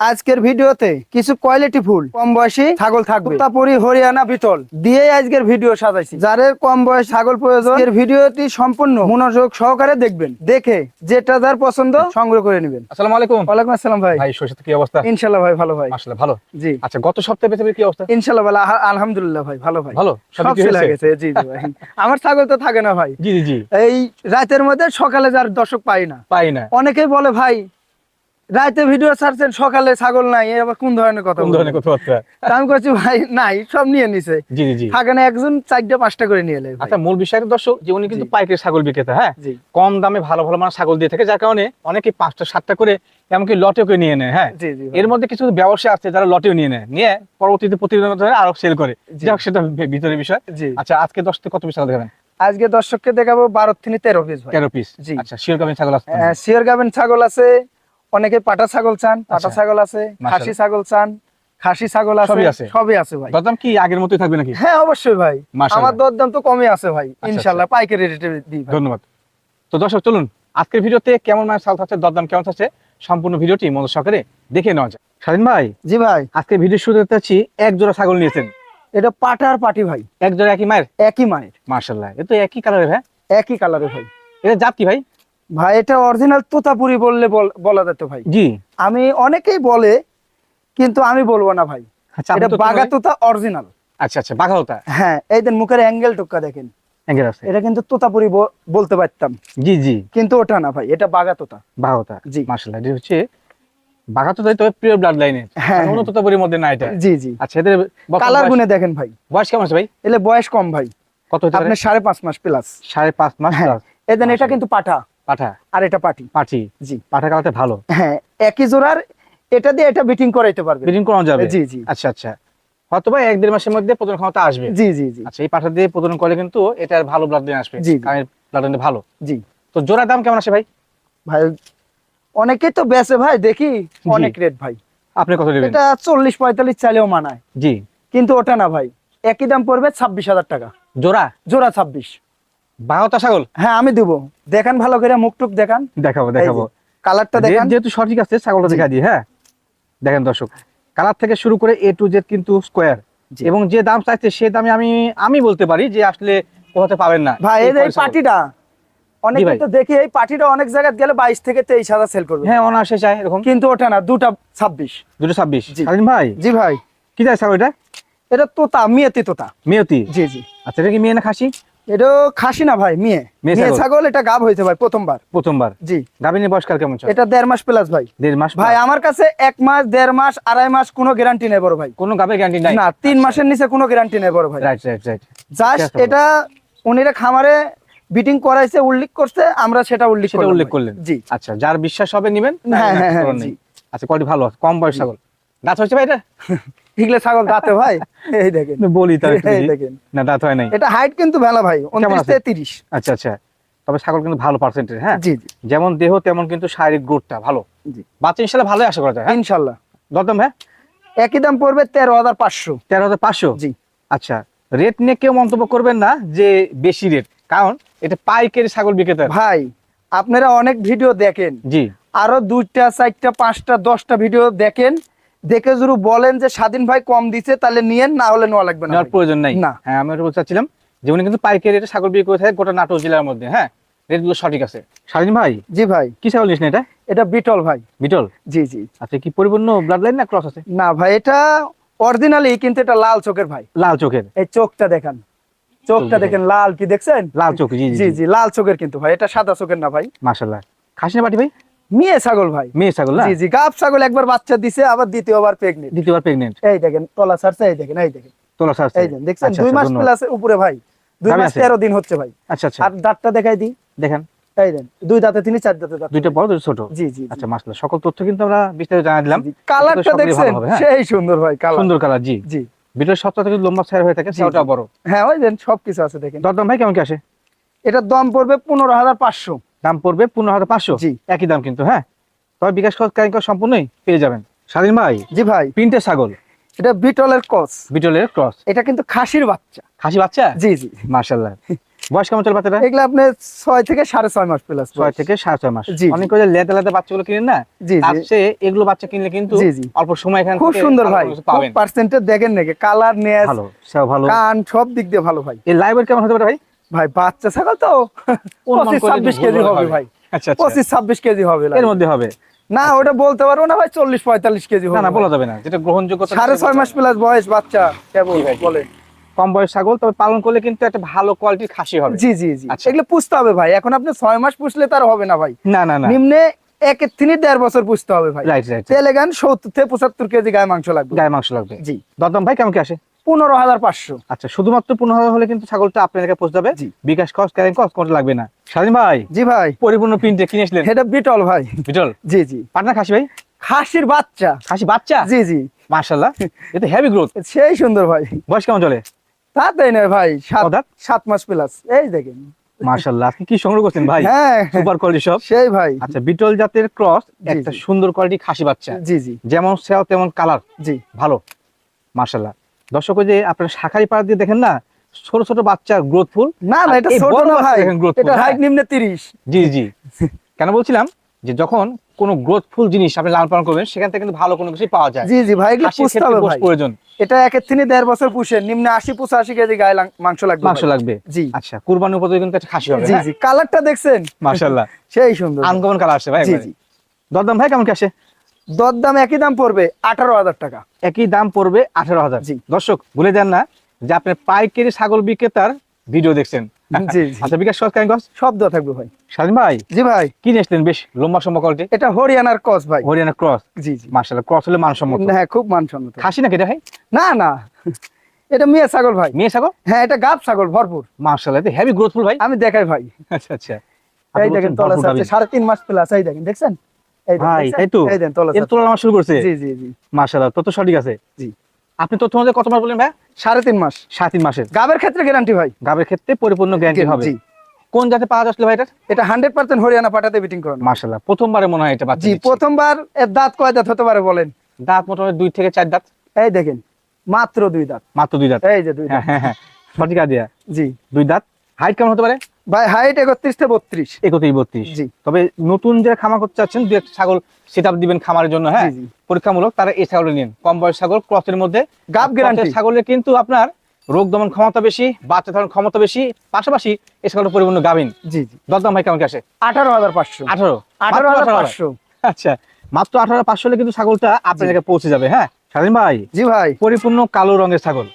আজকের ভিডিওতে কিছু কোয়ালিটি ফুল কম বয়সী ছাগল থাকবে। তারপরে হরিয়ানা বিটল দিয়ে আজকের ভিডিও সাজাইছি। যাদের কম বয়স ছাগল প্রয়োজন এর ভিডিওটি সম্পূর্ণ মনোযোগ সহকারে দেখবেন। দেখে যেটা যার পছন্দ সংগ্রহ করে নেবেন। আসসালামু আলাইকুম। ওয়ালাইকুম আসসালাম ভাই। ভাই কি অবস্থা? ইনশাল্লাহ ভাই ভালো ভাই। আসলে ভালো? জি। আচ্ছা গত সপ্তাহে বেচে কি অবস্থা? ইনশাল্লাহ ভালো আলহামদুলিল্লাহ ভাই ভালো ভাই। ভালো? সব গেছে জি জি ভাই। আমার ছাগল তো থাকে না ভাই। জি জি জি। এই রাতের মধ্যে সকালে যার দর্শক পাই না। পাই না। অনেকেই বলে ভাই রাতে ভিডিও ছাড়ছেন সকালে ছাগল নাই আবার কোন ধরনের কথা কোন ধরনের কথাবার্তা? আমি করছি ভাই নাই সব নিয়ে নিছে। জি জি না একজন চারটা পাঁচটা করে নিয়ে এলে আচ্ছা মূল বিষয়টা দর্শক যে উনি কিন্তু। পাইকারি ছাগল বিক্রেতা হ্যাঁ? কম দামে ভালো ভালো মানে ছাগল দিয়ে থাকে যার কারণে অনেকে পাঁচটা সাতটা করে এমনকি লটেও করে নিয়ে নেয় হ্যাঁ? এর মধ্যে কিছু ব্যবসা আছে যারা লটেও নিয়ে নেয় নিয়ে পরবর্তীতে প্রতিদিন আরও সেল করে। হোক সেটা ভিতরের বিষয়। আচ্ছা আজকে দশ থেকে কত পিস দেখাবেন? আজকে দর্শককে দেখাবো বারো থেকে তেরো পিস ভাই। তেরো পিস জি। আচ্ছা শিওর কামিন ছাগল আছে আহ, শিয়র গাবেন ছাগল আছে অনেকে পাটা ছাগল চান পাটা আচ্ছা। ছাগল আছে খাসি ছাগল চান খাসি ছাগল আছে সবই আছে? ভাই। দাম কি আগের মতোই থাকবে নাকি? হ্যাঁ অবশ্যই ভাই। আমার দরদাম তো কমে আছে ভাই আচ্ছা, ইনশাল্লাহ পাইকারি রেটে দিই ধন্যবাদ। তো দর্শক চলুন আজকের ভিডিওতে কেমন মানে চাল থাকছে দরদাম কেমন থাকছে সম্পূর্ণ ভিডিওটি মনোযোগ সহকারে দেখে নেওয়া যায় স্বাধীন ভাই জি ভাই। আজকে ভিডিও শুরু করতে যাচ্ছি এক জোড়া ছাগল নিয়েছেন। এটা পাটার পাটি ভাই। এক জোড়া একই মায়ের? একই মায়ের। মার্শাল্লাহ এ তো একই কালারের হ্যাঁ? একই কালারের ভাই। এটা জাত কি ভাই? ভাই এটা অরিজিনাল তোতাপুরি বললে বলা যেত ভাই। জি। আমি অনেকেই বলে কিন্তু আমি বলব না ভাই। আচ্ছা এটা বাগা তোতা অরিজিনাল আচ্ছা আচ্ছা বাঘা হতা হ্যাঁ এই দেন মুখের অ্যাঙ্গেল টুকা দেখেন। অ্যাঙ্গেল আছে। এটা কিন্তু তোতাপুরি বলতে পারতাম। জি জি। কিন্তু ওটা না ভাই এটা বাগা তোতা। বাঘা হতা জি। এটা হচ্ছে বাঘা তো তবে প্রিয় ব্লাড লাইনের হ্যাঁ, অন্য হ্যাঁ। তোতাপুরির মধ্যে না এটা। জি জি। আচ্ছা এদের কালার গুনে দেখেন ভাই। বয়স কেমন আছে ভাই? এলে বয়স কম ভাই। কত হতে পারে? আপনার সাড়ে পাঁচ মাস প্লাস সাড়ে পাঁচ মাস হ্যাঁ। plus। এই দেন এটা কিন্তু পাঠা। পাঠা? আর এটা পাটি পাটি জি। পাঠা কালারটা ভালো? হ্যাঁ একই জোড়ার এটা দিয়ে এটা বিটিং করাইতে পারবে বিটিং করানো যাবে? জি জি। আচ্ছা আচ্ছা।, আচ্ছা কিন্তু দাম কেমন ভাই? ভাই তো বেচে ভাই দেখি অনেক রেট ভাই। আপনি কত মানায়। জি। কিন্তু ওটা না ভাই একই দাম পড়বে 26000 টাকা। জোড়া? জোড়া 26 বারোটা ছাগল? হ্যাঁ আমি দিব। দেখান ভালো করে মুখ টুক দেখান। দেখাবো দেখাবো। কালারটা দেখেন। যেহেতু সঠিক আছে ছাগলটা দেখা দিই হ্যাঁ? দেখেন দর্শক কালার থেকে শুরু করে এ টু জেড কিন্তু স্কোয়ার এবং যে দাম চাইছে সে দামে আমি আমি বলতে পারি যে আসলে কোথাতে পাবেন না। ভাই এই পার্টিটা তো দেখি এই পার্টিটা অনেক জায়গায় গেলে বাইশ থেকে তেইশ হাজার সেল করবে। হ্যাঁ অনার্সে চাই এরকম। কিন্তু ওটা না দুটা ছাব্বিশ। দুটো ছাব্বিশ। ভাই? জি ভাই। কি চাই ছাগল এটা এটা তোতা মেয়েতি তোতা। মেয়েতি? জি জি। আচ্ছা এটা কি মেয়ে না খাসি? এটা খাসি না ভাই মেয়ে। মেয়ে মেয়ে ছাগল। ছাগল এটা গাব হয়েছে ভাই প্রথমবার। প্রথমবার? জি। কেমন এটা দেড় মাস প্লাস ভাই। দেড় মাস ভাই আমার কাছে এক মাস দেড় মাস আড়াই মাস কোনো গ্যারান্টি নেই বড় ভাই। কোনো গাভের গ্যারান্টি নাই? না তিন মাসের নিচে কোনো গ্যারান্টি নেই বড় ভাই। রাইট রাইট রাইট জাস্ট এটা উনিরা খামারে বিটিং করাইছে উল্লেখ করছে আমরা সেটা উল্লেখ সেটা উল্লেখ করলেন। জি। আচ্ছা যার বিশ্বাস হবে নিবেন হ্যাঁ, হ্যাঁ, হ্যাঁ। আচ্ছা কোয়ালিটি ভালো কম বয়স ছাগল। দাঁত হয়েছে ভাই এটা? এগুলো ছাগল দাঁতে ভাই। এই দেখেন। বলি এই দেখেন। না দাঁত হয় নাই। এটা হাইট কিন্তু ভেলা ভাই তিরিশ। আচ্ছা আচ্ছা। তবে ছাগল কিন্তু ভালো পার্সেন্টেজ হ্যাঁ? জি জি। যেমন দেহ তেমন কিন্তু শারীরিক গ্রোথটা ভালো। জি। বাচ্চা ইনশাল্লাহ ভালোই আশা করা যায় হ্যাঁ? ইনশাল্লাহ। দরদাম হ্যাঁ? একই দাম পড়বে তেরো হাজার পাঁচশো। তেরো হাজার পাঁচশো? জি। আচ্ছা রেট নিয়ে কেউ মন্তব্য করবেন না যে বেশি রেট কারণ এটা পাইকারি ছাগল বিক্রেতা ভাই আপনারা অনেক ভিডিও দেখেন। জি। আরও দুইটা চারটা পাঁচটা দশটা ভিডিও দেখেন। দেখে যদি বলেন যে স্বাধীন ভাই কম দিছে তাহলে নিয়েন না হলে নেওয়া লাগবে না প্রয়োজন নাই। না। হ্যাঁ আমি বলতে চাচ্ছিলাম যে উনি কিন্তু পাইকারি রেটে ছাগল বিক্রি করে থাকে গোটা নাটোর জেলার মধ্যে হ্যাঁ? রেটগুলো সঠিক আছে। স্বাধীন ভাই? জি ভাই। কি ছাগল নিস না এটা? এটা বিটল ভাই। বিটল? জি জি। আচ্ছা কি পরিপূর্ণ ব্লাড লাইন না ক্রস আছে? না ভাই এটা অরিজিনালি কিন্তু এটা লাল চোখের ভাই। লাল চোখের? এই চোখটা দেখেন। চোখটা দেখেন। লাল কি দেখছেন? লাল চোখ জি জি জি লাল চোখের কিন্তু ভাই এটা সাদা চোখের না ভাই। মাশাল্লাহ খাসি না পাটি ভাই? মেয়ে ছাগল ভাই। মেয়ে ছাগল জি জি গাব ছাগল একবার বাচ্চা দিছে আবার দ্বিতীয়বার প্রেগনেন্ট দ্বিতীয়বার প্রেগনেন্ট এই দেখেন তলা ছাড়ছে এই দেখেন এই দেখেন। তোলা সার্চ এই দেখেন দেখছেন? দুই মাস প্লাস উপরে ভাই। দুই মাস আছে? তেরো দিন হচ্ছে ভাই। আচ্ছা আচ্ছা। আর দাঁতটা দেখাই দিই। দেখেন। দেন দুই দাঁতে তিনি চার দাঁতে দাঁত। দুইটা বড় ছোট? জি জি আচ্ছা সকল তথ্য কিন্তু আমরা বিস্তারিত জানা দিলাম। কালারটা দেখছেন? হ্যাঁ। সেই সুন্দর ভাই কালার। সুন্দর কালার জি। জি। ভিডিওর সপ্তাহ থেকে লম্বা ছায়া হয়ে থাকে সেটা বড়। হ্যাঁ ওই দেন সবকিছু আছে দেখেন। দরদাম ভাই কেমন কি আসে? এটার দাম পড়বে পনেরো হাজার পাঁচশো। দাম পড়বে পনেরো হাজার পাঁচশো। জি। একই দাম কিন্তু হ্যাঁ? তবে বিকাশ ক্যারিং সম্পূর্ণই পেয়ে যাবেন। স্বাধীন ভাই জি ভাই। প্রিন্টের ছাগল। এটা বিটলের কস বিটলের ক্রস। এটা কিন্তু খাসির বাচ্চা। খাসি বাচ্চা? জি জি। মার্শাল্লাহ বয়স কেমন চলে বাচ্চাটা এগুলো আপনার ছয় থেকে সাড়ে ছয় মাস প্লাস ছয় থেকে সাড়ে ছয় মাস। জি। অনেক করে লেদা লেদা বাচ্চাগুলো কিনেন না? জি জি। এগুলো বাচ্চা কিনলে কিন্তু। অল্প সময় এখান খুব সুন্দর ভাই। পার্সেন্টেজ দেখেন নাকি? কালার নেস ভালো সেও ভালো। কান সব দিক দিয়ে ভালো ভাই। এই লাইভের কেমন হতে পারে ভাই? ভাই বাচ্চা ছাগল তো। পঁচিশ ছাব্বিশ কেজি হবে। ভাই। আচ্ছা আচ্ছা। পঁচিশ ছাব্বিশ কেজি হবে এর মধ্যে হবে? না ওটা বলতে পারব না ভাই চল্লিশ পঁয়তাল্লিশ কেজি না হবে না বলা যাবে না। যেটা গ্রহণযোগ্য সাড়ে ছয় মাস প্লাস বয়স বাচ্চা কেবল বলে কম বয়স ছাগল তবে পালন করলে কিন্তু একটা ভালো কোয়ালিটির খাসি হবে। জি জি জি। আচ্ছা। এগুলো পুষতে হবে ভাই। এখন আপনি ছয় মাস পুষলে তার হবে না ভাই। না না না। নিম্নে একের তিনি দেড় বছর পুষতে হবে ভাই। রাইট রাইট তেলে গান সত্তর থেকে পঁচাত্তর কেজি গায়ে মাংস লাগবে। গায়ে মাংস লাগবে। জি। দরদাম ভাই কেমন কি আসে? পনেরো হাজার পাঁচশো। আচ্ছা শুধুমাত্র পনেরো হাজার হলে কিন্তু ছাগলটা আপনার এলাকায় পৌঁছে যাবে। বিকাশ কস ক্যারিং কস কোনটা লাগবে না। স্বাধীন ভাই জি ভাই। পরিপূর্ণ প্রিন্টে কিনেছিলেন। এটা বিটল ভাই। বিটল? জি জি। পাটনা খাসি ভাই? খাসির বাচ্চা। খাসি বাচ্চা? জি জি। মার্শাল্লাহ এটা হেভি গ্রোথ সেই সুন্দর ভাই। বয়স কেমন চলে? তাতেই নয় ভাই সাত সাত মাস প্লাস এই দেখেন। মার্শাল্লাহ আপনি কি সংগ্রহ করছেন ভাই? হ্যাঁ। সুপার কোয়ালিটি সব সেই ভাই। আচ্ছা বিটল জাতের ক্রস একটা সুন্দর কোয়ালিটি খাসি বাচ্চা। জি জি। যেমন সেও তেমন কালার জি। ভালো। দর্শক যে আপনার শাখারি পাড়া দিয়ে দেখেন না ছোট ছোট বাচ্চা গ্রোথফুল না না এটা ছোট না ভাই এটা হ্যাঁ। হাইট নিম্নে তিরিশ। জি জি। কেন বলছিলাম যে যখন কোনো গ্রোথফুল জিনিস আপনি লালন পালন করবেন সেখান থেকে কিন্তু ভালো কোনো কিছু পাওয়া যায় জি জি ভাই এগুলো পুষতে হবে ভাই। প্রয়োজন। এটা একের তিনি দেড় বছর পুষে নিম্নে আশি পঁচাশি কেজি গায়ে মাংস লাগবে মাংস লাগবে? জি। আচ্ছা কুরবানির উপরে কিন্তু একটা খাসি হবে জি জি কালারটা দেখছেন। মার্শাল্লাহ সেই সুন্দর। আনকমন কালার আসছে ভাই জি জি। দরদাম ভাই কেমন কি আসে? দর দাম একই দাম পড়বে আঠারো হাজার টাকা। একই দাম পড়বে আঠারো হাজার। জি। দর্শক ভুলে যান না যে আপনি পাইকারি ছাগল বিক্রেতার ভিডিও দেখছেন। আচ্ছা বিকাশ সরকার শব্দ থাকবে ভাই। স্বাধীন ভাই? জি ভাই। কি নিয়েছিলেন বেশ লম্বা সম্ভব কোয়ালিটি এটা হরিয়ানার কস ভাই। হরিয়ানা ক্রস? জি জি। মার্শাল্লাহ ক্রস হলে মানসম্মত। হ্যাঁ খুব মানসম্মত। খাসি নাকি এটা ভাই? না না। এটা মেয়ে ছাগল ভাই। মেয়ে ছাগল? হ্যাঁ এটা গাব ছাগল ভরপুর। মার্শাল্লাহ এটা হেভি গ্রোথফুল ভাই। আমি দেখাই ভাই। আচ্ছা আচ্ছা। এই দেখেন তলা সাড়ে তিন মাস প্লাস এই দেখেন দেখছেন? ভাই তাই তো। এই দেখেন তলা শুরু করছে? জি জি জি। মার্শাল্লাহ তত সঠিক আছে? জি। আপনি তথ্য মধ্যে কত মাস বললেন ভাই? সাড়ে তিন মাস। সাড়ে তিন মাসের। গাবের ক্ষেত্রে গ্যারান্টি ভাই। গাবের ক্ষেত্রে পরিপূর্ণ গ্যারান্টি হবে। কোন জাতে পাওয়া যাচ্ছিল ভাই এটা এটা হান্ড্রেড পার্সেন্ট হরিয়ানা পাঠাতে বিটিং করানো। মার্শাল্লাহ প্রথমবারে মনে হয় এটা জি প্রথমবার এর দাঁত কয় দাঁত হতে পারে বলেন? দাঁত মোটামুটি দুই থেকে চার দাঁত। এই দেখেন মাত্র দুই দাঁত। মাত্র দুই দাঁত। এই যে দুই হ্যাঁ দাঁত। হ্যাঁ হ্যাঁ সঠিক আদিয়া জি। দুই দাঁত। হাইট কেমন হতে পারে? ভাই হাইট একত্রিশ থেকে বত্রিশ। একত্রিশ বত্রিশ। জি। তবে নতুন যে খামার করতে চাচ্ছেন দু একটা ছাগল দিবেন খামারের জন্য হ্যাঁ। পরীক্ষামূলক তারা এই ছাগল নিন। কম বয়স ছাগল ক্রসের মধ্যে। গাব গ্যারান্টি ছাগলের কিন্তু আপনার রোগ দমন ক্ষমতা বেশি বাচ্চা ধারণ ক্ষমতা বেশি পাশাপাশি এই পরিপূর্ণ গাভিন জি জি। দরদাম ভাই কেমন কি আসে? আঠারো হাজার পাঁচশো। আঠারো? আঠারো হাজার পাঁচশো। আচ্ছা মাত্র আঠারো পাঁচশো হলে কিন্তু ছাগলটা আপনার জায়গায় পৌঁছে যাবে হ্যাঁ? স্বাধীন ভাই জি ভাই। পরিপূর্ণ কালো রঙের ছাগল।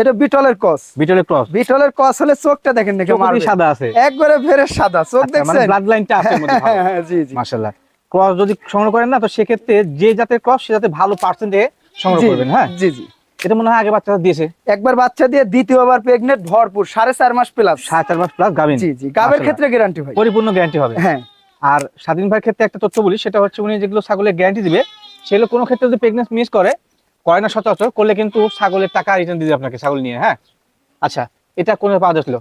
এটা বিটলের কস। বিটলের ক্রস বিটলের কস হলে চোখটা দেখেন নাকি মারবে। সাদা আছে? একবারে ফেরের সাদা চোখ আচ্ছা, মানে ব্লাড লাইনটা আছে মধ্যে হ্যাঁ, হ্যাঁ, জি জি। মাশাআল্লাহ। ক্রস যদি সংগ্রহ করেন না তো সেক্ষেত্রে যে জাতের ক্রস সে জাতে ভালো পার্সেন্টে সংগ্রহ করবেন হ্যাঁ? জি জি। এটা মনে হয় আগে বাচ্চাটা দিয়েছে। একবার বাচ্চা দিয়ে দ্বিতীয়বার প্রেগনেন্ট ভরপুর সাড়ে চার মাস প্লাস সাড়ে চার মাস প্লাস গাভিন। জি ক্ষেত্রে গ্যারান্টি ভাই পরিপূর্ণ গ্যারান্টি হবে। হ্যাঁ। আর স্বাধীন ভাইয়ের ক্ষেত্রে একটা তথ্য বলি সেটা হচ্ছে উনি যেগুলো ছাগলের গ্যারান্টি দিবে সেগুলো কোনো ক্ষেত্রে যদি প্রেগনেন্স মিস করে করে না সচরাচর করলে কিন্তু ছাগলের টাকা রিটার্ন দিবে আপনাকে ছাগল নিয়ে হ্যাঁ? আচ্ছা এটা কোন পাওয়া যাচ্ছিল?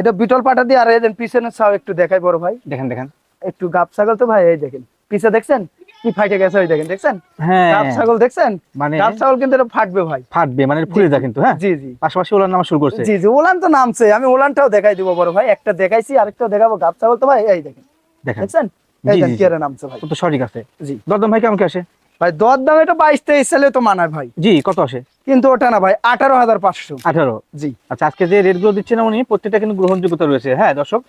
এটা বিটল পাটা দিয়ে আর এদের পিছনে ছাও একটু দেখাই বড় ভাই। দেখেন দেখেন। একটু গাব ছাগল তো ভাই এই দেখেন। পিছে দেখছেন? কি ফাইটে গেছে ওই দেখেন দেখছেন? হ্যাঁ। গাব ছাগল দেখছেন? মানে গাব ছাগল কিন্তু এটা ফাটবে ভাই। ফাটবে মানে ফুলে কিন্তু হ্যাঁ? জি জি। পাশাপাশি ওলার নামা শুরু করছে। জি জি ওলান তো নামছে। আমি ওলানটাও দেখাই দিব বড় ভাই। একটা দেখাইছি আরেকটাও দেখাবো। গাব ছাগল তো ভাই এই দেখেন। দেখেন। দেখছেন? এই দেখেন কি নামছে ভাই। তো সঠিক আছে। জি। দরদাম ভাই কেমন কি আসে ভাই দর দাম এটা বাইশ তেইশ সালে তো মানায় ভাই। জি কত আসে? কিন্তু ওটা না ভাই আঠারো হাজার পাঁচশো। আঠারো? জি। আচ্ছা আজকে যে রেটগুলো দিচ্ছেন উনি প্রত্যেকটা কিন্তু গ্রহণযোগ্যতা রয়েছে। হ্যাঁ দর্শক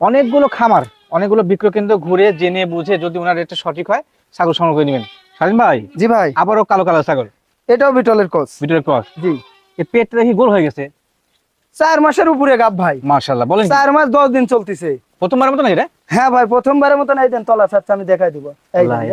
অনেকগুলো খামার অনেকগুলো বিক্রয় কেন্দ্র ঘুরে জেনে বুঝে যদি ওনার রেটটা সঠিক হয় ছাগল সংগ্রহ করে নেবেন। স্বাধীন ভাই জি ভাই। আবারও কালো কালো ছাগল। এটাও বিটলের কোচ। বিটলের ক্রস জি। এই পেটটা দেখি গোল হয়ে গেছে। চার মাসের উপরে গাব ভাই। মার্শাল্লাহ বলেন চার মাস দশ দিন চলতেছে। প্রথমবারের মতো নাকি রে? হ্যাঁ ভাই প্রথমবারের মতন এই দেন তলা ছাড়ছে আমি দেখাই দিব।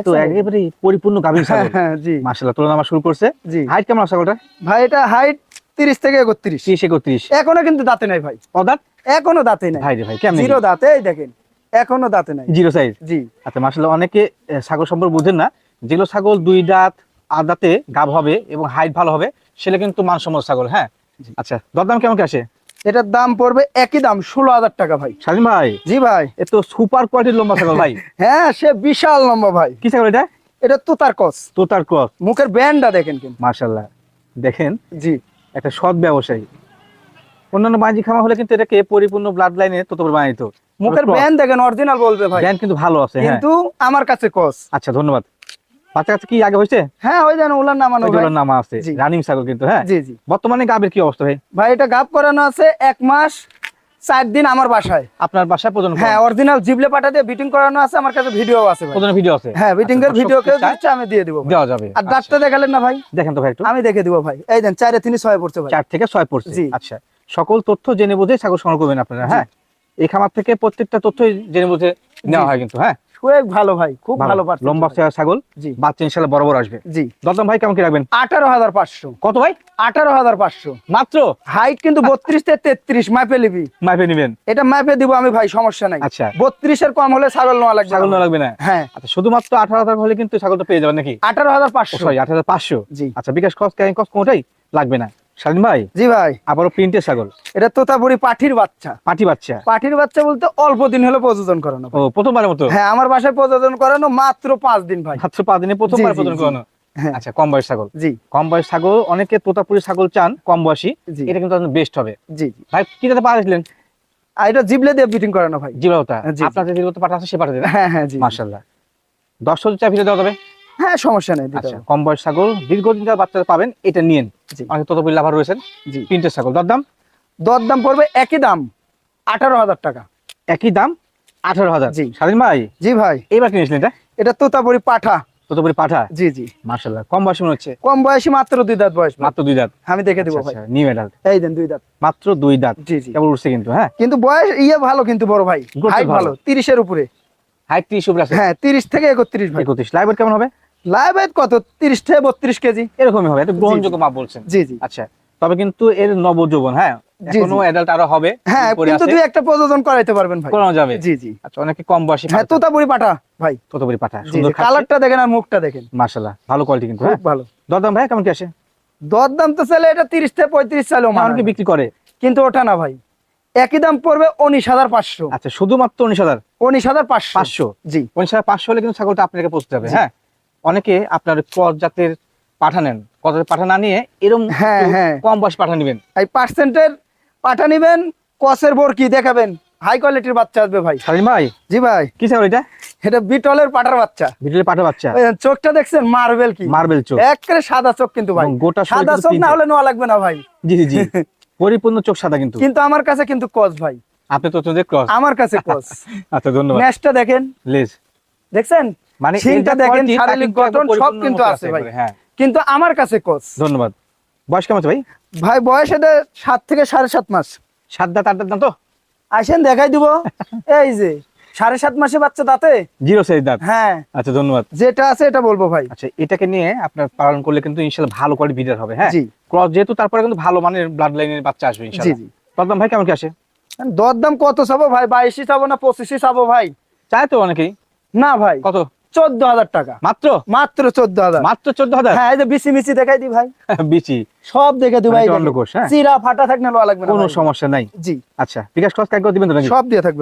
তো একেবারে পরিপূর্ণ গাভীর ছাগল। হ্যাঁ জি। মার্শাল্লাহ তুলনা আমার শুরু করছে। জি। হাইট কেমন ছাগলটা ভাই এটা হাইট তিরিশ থেকে একত্রিশ। ত্রিশ একত্রিশ। এখনও কিন্তু দাঁতে নাই ভাই। অদাত? এখনও দাঁতে নাই। ভাই রে ভাই কেমন? জিরো দাঁতে এই দেখেন এখনও দাঁতে নাই। জিরো সাইজ জি। আচ্ছা মার্শাল্লাহ অনেকে ছাগল সম্পর্কে বুঝেন না যেগুলো ছাগল দুই দাঁত আট দাঁতে গাব হবে এবং হাইট ভালো হবে সেটা কিন্তু মানসম্মত ছাগল হ্যাঁ? আচ্ছা দরদাম কেমন কি আসে? এটার দাম পড়বে একই দাম ষোলো হাজার টাকা ভাই। স্বাধীন ভাই? জি ভাই। এ তো সুপার কোয়ালিটির লম্বা ছাগল ভাই। হ্যাঁ সে বিশাল লম্বা ভাই। কি ছাগল এটা? এটা তুতার কস। তোতার কস। মুখের ব্যান্ডটা দেখেন কিন্তু। মার্শাল্লাহ দেখেন জি। একটা সৎ ব্যবসায়ী। অন্যান্য বাণিজ্যিক খামার হলে কিন্তু এটাকে পরিপূর্ণ ব্লাড লাইনে ততবার বানাইত মুখের cross। ব্যান দেখেন অরিজিনাল বলবে ভাই। জ্ঞান কিন্তু ভালো আছে হ্যাঁ। কিন্তু আমার কাছে কস। আচ্ছা ধন্যবাদ। বাচ্চা কাছে কি আগে হয়েছে? হ্যাঁ ওই ওলার ভাই ওইগুলোর আছে। রানিং ছাগল কিন্তু হ্যাঁ? জি জি। বর্তমানে গাবের কি অবস্থা ভাই? ভাই এটা গাপ করানো আছে এক মাস চার দিন আমার বাসায়। আপনার বাসায় হ্যাঁ অরিজিনাল জিবলে পাটা দিয়ে বিটিং করানো আছে আমার কাছে ভিডিও আছে ভিডিও আছে? হ্যাঁ এর আচ্ছা, ভিডিও কেউ চায়, দিচ্ছে আমি দিয়ে দিব দেওয়া যাবে। আর আচ্ছা, দাঁতটা দেখালেন না ভাই? দেখেন তো ভাই একটু। আমি দেখে দিব ভাই। এই দেন চারে তিনি ছয় পড়ছে ভাই। থেকে পড়ছে। আচ্ছা সকল তথ্য জেনে বুঝে ছাগল সংগ্রহ করবেন আপনারা হ্যাঁ? এই খামার থেকে প্রত্যেকটা তথ্যই জেনে বুঝে নেওয়া হয় কিন্তু হ্যাঁ? খুব ভালো ভাই খুব ভালো। লম্বা। ছাগল জি। বাচ্চা ইনশাল্লাহ বড় বড় আসবে। জি। দরদাম ভাই কেমন কি রাখবেন? আঠারো হাজার পাঁচশো। কত ভাই? আঠারো হাজার পাঁচশো। মাত্র? হাইট কিন্তু বত্রিশ থেকে তেত্রিশ মাপে লিবি মাইপে নিবেন। এটা মাপে দিব আমি ভাই সমস্যা নাই। আচ্ছা। বত্রিশের কম হলে ছাগল নেওয়া লাগবে ছাগল না। নেওয়া লাগবে না? হ্যাঁ। আচ্ছা শুধুমাত্র আঠারো হাজার হলে কিন্তু ছাগলটা পেয়ে যাবেন নাকি? আঠারো হাজার পাঁচশো। আঠারো হাজার পাঁচশো। জি। আচ্ছা বিকাশ কস কোনোটাই লাগবে না। স্বাধীন ভাই? জি ভাই। আবারও প্রিন্টের ছাগল। এটা তোতাপুরি পাঠির বাচ্চা। পাটি বাচ্চা? পাঠির বাচ্চা বলতে অল্প দিন হলো প্রযোজন করানো ও প্রথমবারের মতো? হ্যাঁ আমার বাসায় প্রযোজন করানো মাত্র পাঁচ দিন ভাই। মাত্র পাঁচ দিনে প্রথমবার জি, জি, প্রদান জি। করানো? হ্যাঁ। আচ্ছা কম বয়স ছাগল। জি। কম বয়স ছাগল অনেকে তোতাপুরি ছাগল চান কম বয়সী। এটা কিন্তু বেস্ট হবে। জি ভাই কি যাতে পাঠিয়েছিলেন এটা জিবলে দিয়ে বিটিং করানো ভাই জিবাওতা জি, জি। আপনার যে পাঠা আছে সে পাঠিয়ে দেন হ্যাঁ হ্ঁ জি চা ভিডিও দেওয়া যাবে? হ্যাঁ সমস্যা নেই আচ্ছা। কম বয়স ছাগল দীর্ঘদিন যারা বাচ্চারা পাবেন এটা নিয়েন। অনেক তোতাপুরি লাভার রয়েছেন। জি। প্রিন্টের ছাগল দরদাম? দর দাম পড়বে একই দাম আঠারো হাজার টাকা। একই দাম আঠারো হাজার। জি। স্বাধীন ভাই? জি ভাই। এইবার কিনেছিলেন এটা? এটা তোতাপুরি পাঠা। তোতাপুরি পাঠা? জি জি। মার্শাল্লাহ কম বয়স মনে হচ্ছে? কম বয়সী মাত্র দুই দাঁত বয়স মাত্র দুই দাঁত? আমি দেখে দিব ভাই। নিউ এডাল্ট এই দেন দুই দাঁত। মাত্র দুই দাঁত? জি জি। কেবল উঠছে কিন্তু হ্যাঁ? কিন্তু বয়স ইয়ে ভালো কিন্তু বড় ভাই। হাইট ভালো। ভালো তিরিশের উপরে। হাইট ত্রিশ উপরে হ্যাঁ তিরিশ থেকে একত্রিশ ভাই। একত্রিশ। লাইভ কেমন হবে? লাইভ হাইট কত? তিরিশ থেকে বত্রিশ কেজি এরকমই হবে। এটা গ্রহণযোগ্য মাপ বলছেন। জি জি। আচ্ছা তবে কিন্তু এর নবযৌবন হ্যাঁ? এখনও অ্যাডাল্ট আরও হবে হ্যাঁ কিন্তু দুই একটা প্রযোজন করাইতে পারবেন ভাই। করানো যাবে? জি জি। আচ্ছা অনেকে কম বয়সী হ্যাঁ তোতাপুরি পাঠা ভাই। ততবরি পাঠা সুন্দর কালারটা দেখেন আর মুখটা দেখেন। মার্শাল্লাহ ভালো কোয়ালিটি কিন্তু খুব ভালো। দরদাম ভাই কেমন কি আসে দর তো এটা থেকে। বিক্রি করে? কিন্তু ওটা না ভাই। একই দাম পড়বে উনিশ হাজার পাঁচশো। আচ্ছা শুধুমাত্র উনিশ হাজার? উনিশ হাজার পাঁচশো। জি। উনিশ হাজার পাঁচশো হলে কিন্তু ছাগলটা আপনাকে পৌঁছে হবে হ্যাঁ? অনেকে আপনার ক্রস জাতের পাঠা নেন ক্রস পাঠা না নিয়ে এরকম হ্যাঁ, হ্যাঁ। কম বয়স পাঠা নেবেন। এই পার্সেন্টের পাঠা নিবেন কসের বরকি দেখাবেন? হাই কোয়ালিটির বাচ্চা আসবে ভাই। সালিম ভাই? জি ভাই। কি ছাগল এটা? এটা বিটলের পাঠার বাচ্চা। ভিডিওতে পাঠা বাচ্চা। চোখটা দেখছেন মার্বেল কি? মার্বেল চোখ। একেবারে সাদা চোখ কিন্তু ভাই। গোটা সাদা চোখ না হলে নেওয়া লাগবে না ভাই। জি জি পরিপূর্ণ চোখ সাদা কিন্তু। কিন্তু আমার কাছে কিন্তু কস ভাই। আপনি তো ক্রস আমার কাছে কস আচ্ছা ধন্যবাদ। ম্যাচটা দেখেন। লেজ দেখছেন? মানে দেখেন, শারীরিক গঠন সব কিন্তু আছে ভাই। হ্যাঁ। কিন্তু আমার কাছে কস ধন্যবাদ। বয়স কেমন ভাই? ভাই বয়স এটা সাত থেকে সাড়ে সাত মাস। সাত দাঁত আট দাঁত তো? আসেন দেখাই দিব। এই যে সাড়ে সাত মাসে বাচ্চা দাঁতে? জিরো সাইজ দাঁত। হ্যাঁ। আচ্ছা ধন্যবাদ। যেটা আছে এটা বলব ভাই। আচ্ছা এটাকে নিয়ে আপনার পালন করলে কিন্তু ভালো কোয়ালিটি ভিডিও হবে হ্যাঁ? ক্রস যেহেতু তারপরে কিন্তু ভালো মানের ব্লাড লাইনের বাচ্চা আসবে দরদাম ভাই কেমন কি আসে? দরদাম কত চাবো ভাই? বাইশি চাবো না পঁচিশি চাবো ভাই? চায় তো অনেকেই। না ভাই। কত? চোদ্দ হাজার টাকা। মাত্র? মাত্র চোদ্দ হাজার মাত্র চোদ্দ হাজার হ্যাঁ এই যে বিসি মিসি দেখাই দি ভাই। বিচি। সব দেখে দি ভাই। হ্যাঁ? চিরা ফাটা থাকলে লওয়া লাগবে কোনো সমস্যা নাই। জি। আচ্ছা বিকাশ ক্রস কাজ দিবেন সব দিয়ে থাকবে।